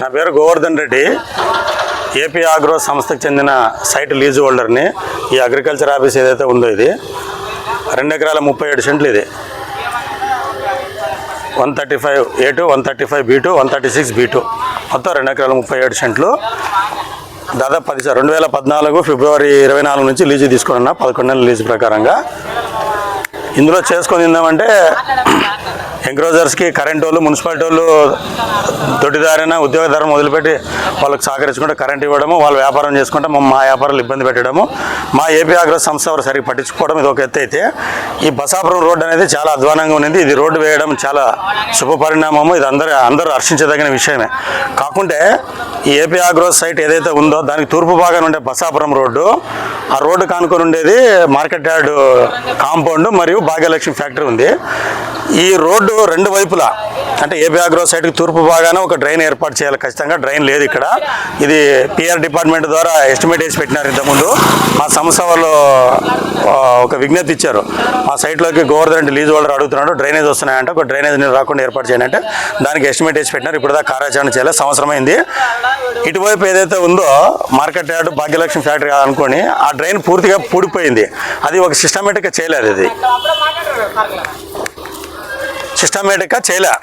నా పేరు Govardhan Reddy. AP agro సంస్థకు చెందిన సైట్ లీజు హోల్డర్ని ఈ అగ్రికల్చర్ ఆఫీస్ ఏదైతే ఉందో ఇది రెండు ఎకరాల ముప్పై ఏడు సెంట్లు ఇది. One thirty five A two one thirty five B two one thirty six B two. మొత్తం రెండు ఎకరాల ముప్పై ఏడు సెంట్లు. దాదాపు పది రెండు వేల పద్నాలుగు ఫిబ్రవరి ఇరవై నాలుగు నుంచి లీజు తీసుకున్నా పదకొండు నెలల లీజు ప్రకారంగా. ఇందులో చేసుకొని తిందామంటే ఎంక్రోజర్స్కి కరెంట్ వాళ్ళు మున్సిపాలిటీ వాళ్ళు దొడ్డిదారిన ఉద్యోగదారం వదిలిపెట్టి వాళ్ళకి సహకరించుకుంటే కరెంట్ ఇవ్వడము వాళ్ళు వ్యాపారం చేసుకుంటే మా వ్యాపారాలు ఇబ్బంది పెట్టడము మా ఏపీ ఆగ్రహ సంస్థ వారు సరిగ్గా పట్టించుకోవడం ఇది ఒక ఎత్తు అయితే ఈ బసాపురం రోడ్డు అనేది చాలా అధ్వానంగా ఉన్నది. ఇది రోడ్డు వేయడం చాలా శుభ పరిణామము. ఇది అందరూ అందరూ హర్షించదగిన విషయమే. కాకుంటే ఈ ఏపీ ఆగ్రో సైట్ ఏదైతే ఉందో దానికి తూర్పు భాగాన ఉండే బసాపురం రోడ్డు ఆ రోడ్డు కానుకొని ఉండేది మార్కెట్ యార్డ్ కాంపౌండ్ మరియు భాగ్యలక్ష్మి ఫ్యాక్టరీ ఉంది. ఈ రోడ్డు రెండు వైపులా అంటే ఏపీ ఆగ్రో సైట్కి తూర్పు భాగాన ఒక డ్రైన్ ఏర్పాటు చేయాలి. ఖచ్చితంగా డ్రైన్ లేదు ఇక్కడ. ఇది పిఆర్ డిపార్ట్మెంట్ ద్వారా ఎస్టిమేట్ వేసి పెట్టినారు ఇంతకుముందు. మా సంస్థ వాళ్ళు ఒక విజ్ఞప్తి ఇచ్చారు. మా సైట్లోకి గోవర్ధన్ లీజ్ హోల్డర్ అడుగుతున్నాడు డ్రైనేజ్ వస్తున్నాయంటే ఒక డ్రైనేజ్ నీళ్ళు రాకుండా ఏర్పాటు చేయండి అంటే దానికి ఎస్టిమేట్ వేసి పెట్టినారు. ఇప్పుడు దాకా కార్యాచరణ చేయలేదు సంవత్సరం అయింది ఇటువైపు ఏదైతే ఉందో మార్కెట్ యార్డ్ భాగ్యలక్ష్మి ఫ్యాక్టరీ అనుకోని ఆ డ్రైన్ పూర్తిగా పూడిపోయింది. అది ఒక సిస్టమేటిక్గా చేయలేదు ఇది. సిస్టమేటిక్గా చేయలే.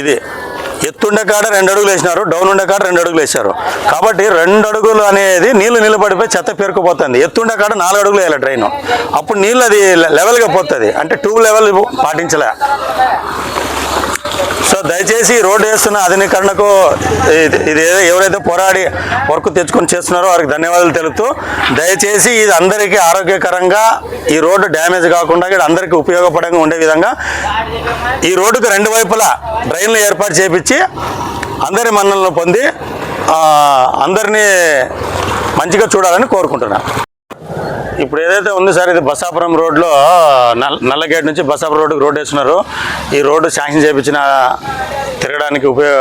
ఇది ఎత్తుండే కాడ రెండు అడుగులు వేసినారు డౌన్ ఉండే కాడ రెండు అడుగులు వేశారు. కాబట్టి రెండు అడుగులు అనేది నీళ్ళు నిలబడిపోయి చెత్త పేరుకుపోతుంది. ఎత్తుండే కాడ నాలుగు అడుగులు వేయాలి ట్రైన్ అప్పుడు నీళ్ళు అది లెవెల్గా పోతుంది. అంటే టూ లెవెల్ పాటించలే. దయచేసి రోడ్డు వేస్తున్న ఆధునీకరణకు ఇది- ఇది ఎవరైతే పోరాడి వర్క్ తెచ్చుకొని చేస్తున్నారో వారికి ధన్యవాదాలు తెలుపుతూ దయచేసి ఇది అందరికీ ఆరోగ్యకరంగా ఈ రోడ్డు డ్యామేజ్ కాకుండా ఇక్కడ అందరికీ ఉపయోగపడంగా ఉండే విధంగా ఈ రోడ్డుకు రెండు వైపులా డ్రైన్లు ఏర్పాటు చేపించి అందరి మన్నలను పొంది అందరినీ మంచిగా చూడాలని కోరుకుంటున్నాను. ఇప్పుడు ఏదైతే ఉంది సార్ ఇది బసాపురం రోడ్లో నల్ నల్లగేట్ నుంచి బసాపురం రోడ్డుకి రోడ్ వేస్తున్నారు. ఈ రోడ్డు శాంక్షన్ చేయించిన తిరగడానికి ఉపయోగ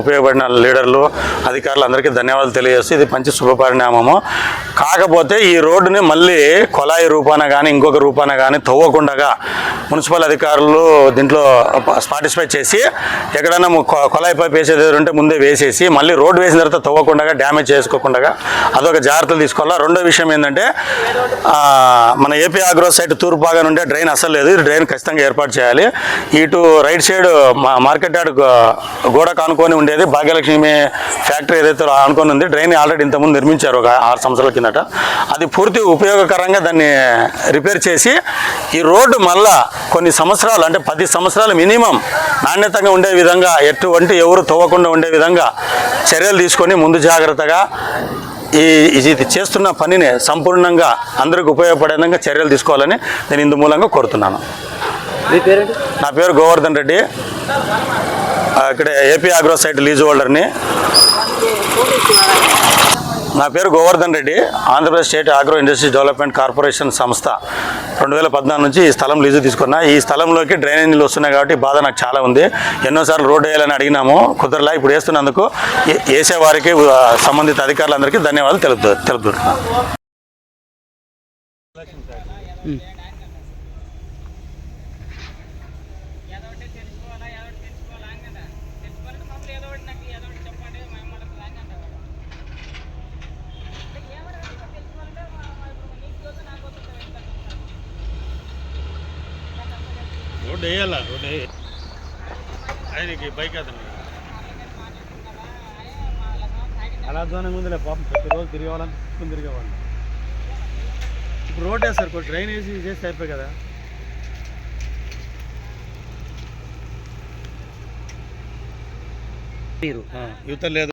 ఉపయోగపడిన లీడర్లు అధికారులు అందరికీ ధన్యవాదాలు తెలియజేస్తూ ఇది మంచి శుభపరిణామము కాకపోతే ఈ రోడ్డుని మళ్ళీ కొలాయి రూపాన కానీ ఇంకొక రూపాన కానీ తవ్వకుండా మున్సిపల్ అధికారులు దీంట్లో పార్టిసిపేట్ చేసి ఎక్కడైనా కొలాయి పైప్ వేసేది ఉంటే ముందే వేసేసి మళ్ళీ రోడ్డు వేసిన తర్వాత తవ్వకుండా డ్యామేజ్ చేసుకోకుండా అదొక జాగ్రత్తలు తీసుకోవాలా? రెండో విషయం ఏంటంటే మన ఏపీ ఆగ్రో సైడ్ తూర్పు భాగం ఉండే డ్రైన్ అసలు లేదు. డ్రైన్ ఖచ్చితంగా ఏర్పాటు చేయాలి. ఇటు రైట్ సైడ్ మా మార్కెట్ యార్డ్ గోడ కానుకొని ఉండేది. భాగ్యలక్ష్మి ఫ్యాక్టరీ ఏదైతే ఆనుకొని ఉంది డ్రైన్ ఆల్రెడీ ఇంతకుముందు నిర్మించారు ఒక ఆరు సంవత్సరాల కిందట. అది పూర్తి ఉపయోగకరంగా దాన్ని రిపేర్ చేసి ఈ రోడ్డు మళ్ళా కొన్ని సంవత్సరాలు అంటే పది సంవత్సరాలు మినిమం నాణ్యతంగా ఉండే విధంగా ఎటువంటి ఎవరు తవ్వకుండా ఉండే విధంగా చర్యలు తీసుకొని ముందు జాగ్రత్తగా ఈ ఇది చేస్తున్న పనిని సంపూర్ణంగా అందరికి ఉపయోగపడే విధంగా చర్యలు తీసుకోవాలని నేను ఇందు మూలంగా కోరుతున్నాను. నా పేరు గోవర్ధన్ రెడ్డి. ఇక్కడ ఏపీ ఆగ్రో సైట్ లీజ్ హోల్డర్ని. నా పేరు Govardhan Reddy Andhra Pradesh state agro industry development corporation సంస్థ. రెండు వేల పద్నాలుగు నుంచి ఈ స్థలం లీజు తీసుకున్నా. ఈ స్థలంలోకి డ్రైనేజ్ నీళ్ళు వస్తున్నాయి కాబట్టి బాధ నాకు చాలా ఉంది. ఎన్నోసార్లు రోడ్డు వేయాలని అడిగినాము. కుదరలా ఇప్పుడు వేస్తున్నందుకు ఏ- సంబంధిత అధికారులందరికీ ధన్యవాదాలు తెలుపు తెలుపుతున్నాను. రోడ్డు వేయాలా? రోడ్డు ఆయనకి బైక్ అతను. అలా దూరంగా ఉందిలే పాపం ప్రతిరోజు తిరిగేవాళ్ళని తీసుకుని తిరిగేవాళ్ళం. ఇప్పుడు రోడ్ వేస్తారు డ్రైన్ వేసి చేస్తే అయిపోయి కదా. మీరు. యువత లేదు.